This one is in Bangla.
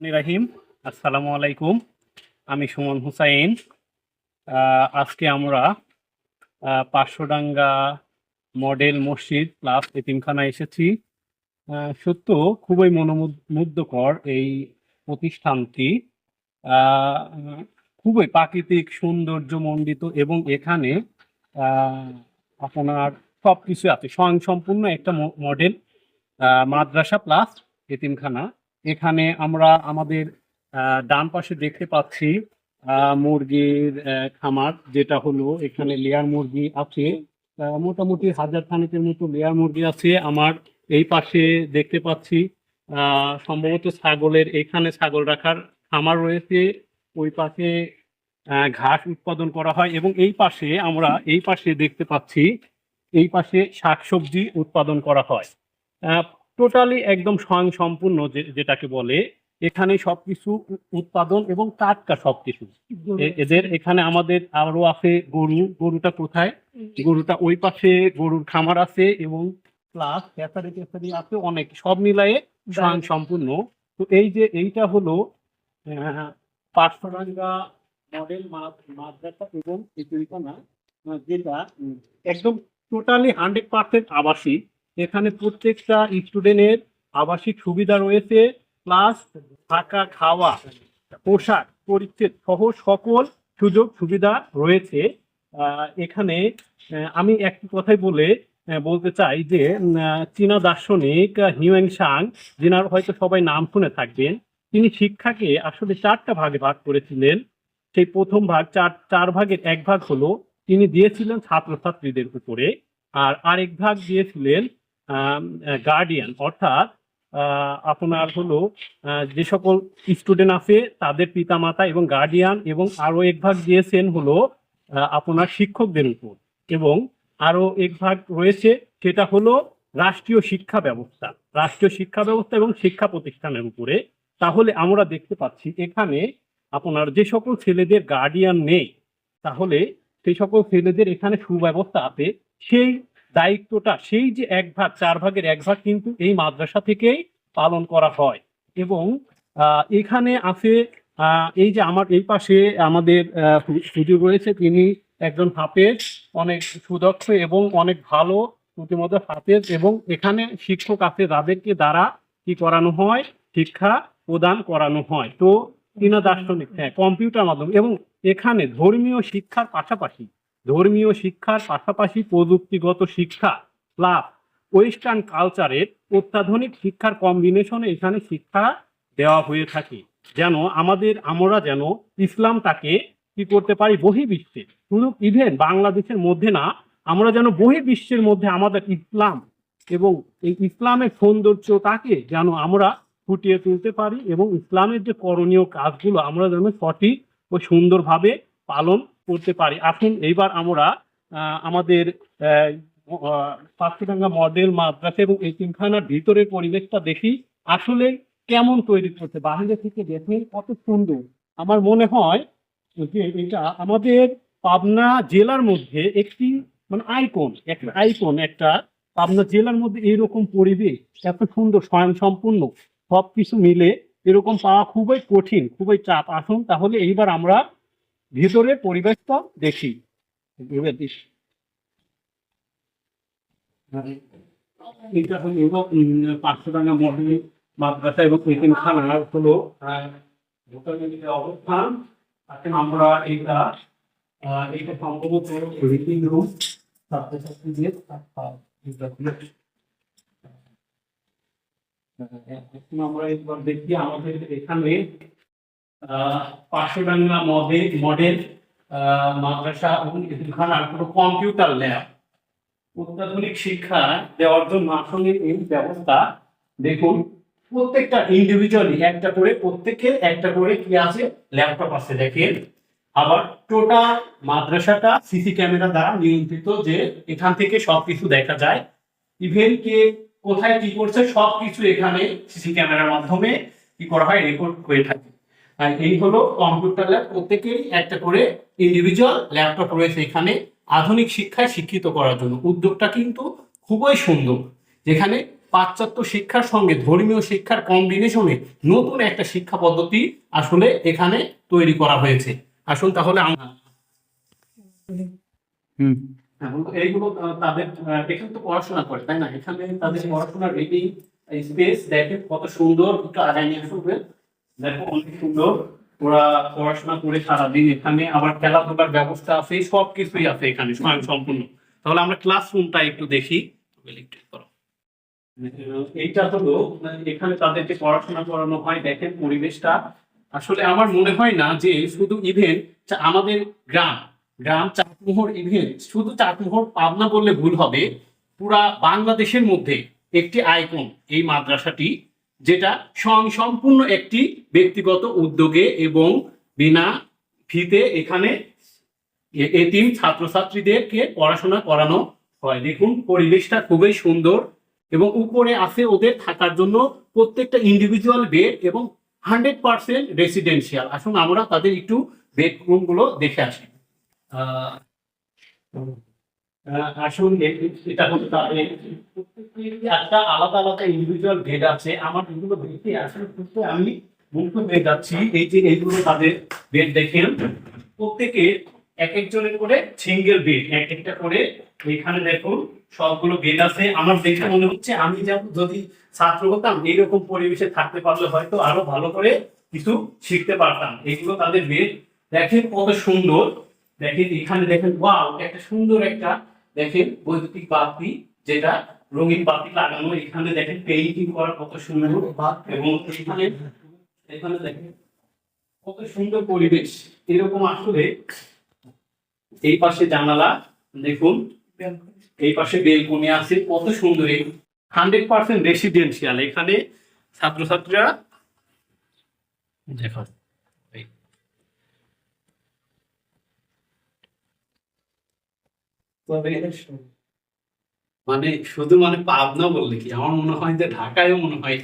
রাহিম। আসসালামু আলাইকুম। আমি সুমন হুসাইন। আজকে আমরা পাঁচশোডাঙ্গা মডেল মসজিদ প্লাস এতিমখানা এসেছি। সত্য, খুবই মনোমুগ্ধকর এই প্রতিষ্ঠানটি। খুবই প্রাকৃতিক সৌন্দর্য মণ্ডিত এবং এখানে আপনার সব কিছু আছে। স্বয়ংসম্পূর্ণ একটা মডেল মাদ্রাসা প্লাস এতিমখানা। এখানে আমরা আমাদের ডান পাশে দেখতে পাচ্ছি মুরগির খামার, যেটা হলো এখানে লেয়ার মুরগি আছে। মোটামুটি হাজার খানেকের মতো লেয়ার মুরগি আছে। আমার এই পাশে দেখতে পাচ্ছি সম্ভবত ছাগলের, এখানে ছাগল রাখার খামার রয়েছে। ওই পাশে ঘাস উৎপাদন করা হয় এবং এই পাশে আমরা এই পাশে দেখতে পাচ্ছি, এই পাশে শাকসবজি উৎপাদন করা হয়। টোটালি একদম স্বয়ংসম্পূর্ণ যে- যেটাকে বলে এখানে সবকিছু উৎপাদন এবং টাটকা সবকিছু। এদের এখানে আমাদের আরও আছে গরু গরুটা কোথায়? গরুটা ওই পাশে গরুর খামার আছে এবং প্লাস ক্যাসারি ক্যাসারি আছে অনেক সব মিলায়ে স্বয়ংসম্পূর্ণ। তো এই যে এইটা হলো পাঁচশোরাঙ্গা মডেল মাদ্রাসা এবং যেটা একদম টোটালি হান্ড্রেড পার্সেন্ট আবাসিক। এখানে প্রত্যেকটা স্টুডেন্টের আবাসিক সুবিধা রয়েছে প্লাস থাকা খাওয়া, পোশাক পরিচ্ছেদ সহ সকল সুযোগ সুবিধা রয়েছে। এখানে আমি একটি কথাই বলে বলতে চাই যে চীনা দার্শনিক হিউয়েন সাং, যেনার হয়তো সবাই নাম শুনে থাকবেন, তিনি শিক্ষাকে আসলে চারটা ভাগে ভাগ করেছিলেন। সেই প্রথম ভাগ, চার চার ভাগের এক ভাগ হলো, তিনি দিয়েছিলেন ছাত্রছাত্রীদের উপরে, আর আরেক ভাগ দিয়েছিলেন গার্ডিয়ান অর্থাৎ আপনার হলো যে সকল স্টুডেন্ট আছে, তাদের পিতামাতা এবং গার্ডিয়ান এবং আরও এক ভাগ দিয়েছেন হলো আপনার শিক্ষকদের উপর। এবং আরও এক ভাগ রয়েছে, সেটা হলো রাষ্ট্রীয় শিক্ষা ব্যবস্থা। রাষ্ট্রীয় শিক্ষা ব্যবস্থা এবং শিক্ষা প্রতিষ্ঠানের উপরে। তাহলে আমরা দেখতে পাচ্ছি, এখানে আপনার যে সকল ছেলেদের গার্ডিয়ান নেই, তাহলে সেই সকল ছেলেদের এখানে সুব্যবস্থা আছে। সেই দায়িত্বটা সেই যে এক ভাগ, চার ভাগের এক ভাগ কিন্তু এই মাদ্রাসা থেকেই পালন করা হয়। এবং এখানে আছে এই যে আমার এই পাশে আমাদের সুযোগ রয়েছে, তিনি একজন হাফেজ, অনেক সুদক্ষ এবং অনেক ভালো প্রতিমতো হাফেজ এবং এখানে শিক্ষক আছে যাদেরকে দ্বারা কি করানো হয়, শিক্ষা প্রদান করানো হয়। তো চীনা দার্শনিক হ্যাঁ কম্পিউটার মাধ্যমে এবং এখানে ধর্মীয় শিক্ষার পাশাপাশি ধর্মীয় শিক্ষার পাশাপাশি প্রযুক্তিগত শিক্ষা প্লাস ওয়েস্টার্ন কালচারের অত্যাধুনিক শিক্ষার কম্বিনেশনে এখানে শিক্ষা দেওয়া হয়ে থাকে। যেন আমাদের, আমরা যেন ইসলামটাকে কি করতে পারি? বহির্বিশ্বে। শুধু ইভেন বাংলাদেশের মধ্যে না, আমরা যেন বহির্বিশ্বের মধ্যে আমাদের ইসলাম এবং এই ইসলামের সৌন্দর্যটাকে যেন আমরা ফুটিয়ে তুলতে পারি এবং ইসলামের যে করণীয় কাজগুলো আমরা যেন সঠিক ও সুন্দরভাবে পালন করতে পারি। আসুন এইবার আমরা আমাদের আহ, মডেল মাদ্রাসা এবং এতিমখানার ভিতরের পরিবেশটা দেখি আসলে কেমন তৈরি করছে বাইরে থেকে দেখে কত সুন্দর। আমার মনে হয় যে এটা আমাদের পাবনা জেলার মধ্যে একটি মানে আইকন একটা আইকন একটা পাবনা জেলার মধ্যে এইরকম পরিবেশ এত সুন্দর স্বয়ংসম্পূর্ণ সব কিছু মিলে এরকম পাওয়া খুবই কঠিন খুবই চাপ। আসুন তাহলে এইবার আমরা ভিতরের পরিবেশটা দেখি এটা হলো পাঁচশো টাকা মডেল মাদ্রাসা এবং এতিমখানা হলো আহ, ভোটারের যে অবস্থান আমরা এটা এটা সম্ভবত রুম ছাত্রছাত্রীদের এখন আমরা একবার দেখি আমাদের এখানে পাঁচশোডাঙ্গা মডেল মডেল মাদ্রাসা এবং এতিমখানার কোনো কম্পিউটার ল্যাব অত্যাধুনিক শিক্ষা দেওয়ার জন্য আসলে এই ব্যবস্থা, দেখুন, প্রত্যেকটা ইন্ডিভিজুয়ালি একটা করে প্রত্যেকের একটা করে কি আছে? ল্যাপটপ আছে, দেখেন। আবার টোটাল মাদ্রাসাটা সিসি ক্যামেরা দ্বারা নিয়ন্ত্রিত, যে এখান থেকে সবকিছু দেখা যায়। ইভেন কে কোথায় কি করছে, সবকিছু এখানে সিসি ক্যামেরার মাধ্যমে কি করা হয় রেকর্ড হয়ে থাকে। আর এই হলো কম্পিউটার ল্যাব প্রত্যেকেরই একটা করে ইন্ডিভিজুয়াল ল্যাপটপ রয়েছে এখানে আধুনিক শিক্ষায় শিক্ষিত করার জন্য। উদ্যোগটা কিন্তু খুবই সুন্দর। যেখানে পাশ্চাত্য শিক্ষার সঙ্গে ধর্মীয় শিক্ষার কম্বিনেশনে নতুন একটা শিক্ষা পদ্ধতি আসলে এখানে তৈরি করা হয়েছে। আসুন তাহলে আমরা হুম। এইগুলো তাদের এখানে তো পড়াশোনা করে তাই না? এখানে তাদের পড়াশোনার রিডিং স্পেস দেখে কত সুন্দর একটু আগায় নিয়ে আসবে দেখো, অনেক সুন্দর। ওরা পড়াশোনা করে সারাদিন এখানে। আবার খেলাধুলার ব্যবস্থা আছে সব কিছুই আছে এখানে স্বয়ং সম্পূর্ণ। তাহলে আমরা ক্লাসরুমটা একটু দেখি। করো। এইটা হলো, এখানে তাদেরকে পড়াশোনা করানো হয়, দেখেন পরিবেশটা। আসলে আমার মনে হয় না যে শুধু ইভেন্ট আমাদের গ্রাম গ্রাম চাটমোহর ইভেন্ট শুধু চাটমোহর, পাবনা বললে ভুল হবে। পুরা বাংলাদেশের মধ্যে একটি আইকন এই মাদ্রাসাটি। যেটা সম্পূর্ণ একটি ব্যক্তিগত উদ্যোগে এবং বিনা ফিতে এখানে এতিম ছাত্রছাত্রীদেরকে পড়াশোনা করানো হয়। দেখুন, পরিবেশটা খুবই সুন্দর এবং উপরে আছে ওদের থাকার জন্য প্রত্যেকটা ইন্ডিভিজুয়াল বেড এবং হান্ড্রেড পার্সেন্ট রেসিডেন্সিয়াল আসুন আমরা তাদের একটু বেডরুমগুলো দেখে আসি। আহ, এটা হচ্ছে একটা আলাদা আলাদা ইন্ডিভিজুয়াল বেড আছে। আমার এগুলো দেখে আসলে আমি মুগ্ধ হয়ে যাচ্ছি এই যে এইগুলো তাদের বেড দেখেন প্রত্যেকে এক একজনের করে সিঙ্গেল বেড এক একটা করে। এখানে দেখুন সবগুলো বেড আছে। আমার দেখে মনে হচ্ছে আমি যেমন যদি ছাত্র হতাম এইরকম পরিবেশে থাকতে পারলে হয়তো আরও ভালো করে কিছু শিখতে পারতাম। এগুলো তাদের বেড দেখেন কত সুন্দর। দেখেন এখানে দেখেন ওয়াও একটা সুন্দর একটা দেখেন বৈদ্যুতিক বাতি যেটা রঙিন বাতি লাগানো, এখানে দেখেন পেইন্টিং করা কত সুন্দর এবং এখানে এখানে দেখেন কত সুন্দর পরিবেশ। এরকম আসলে এই পাশে জানালা, দেখুন, এই পাশে বেলকনি আছে, কত সুন্দর। এই হান্ড্রেড পার্সেন্ট রেসিডেন্সিয়াল এখানে ছাত্রছাত্রীরা দেখো মানে শুধু মানে পাবনা বললে কি? আমার মনে হয় যে ঢাকায়ও মনে হয়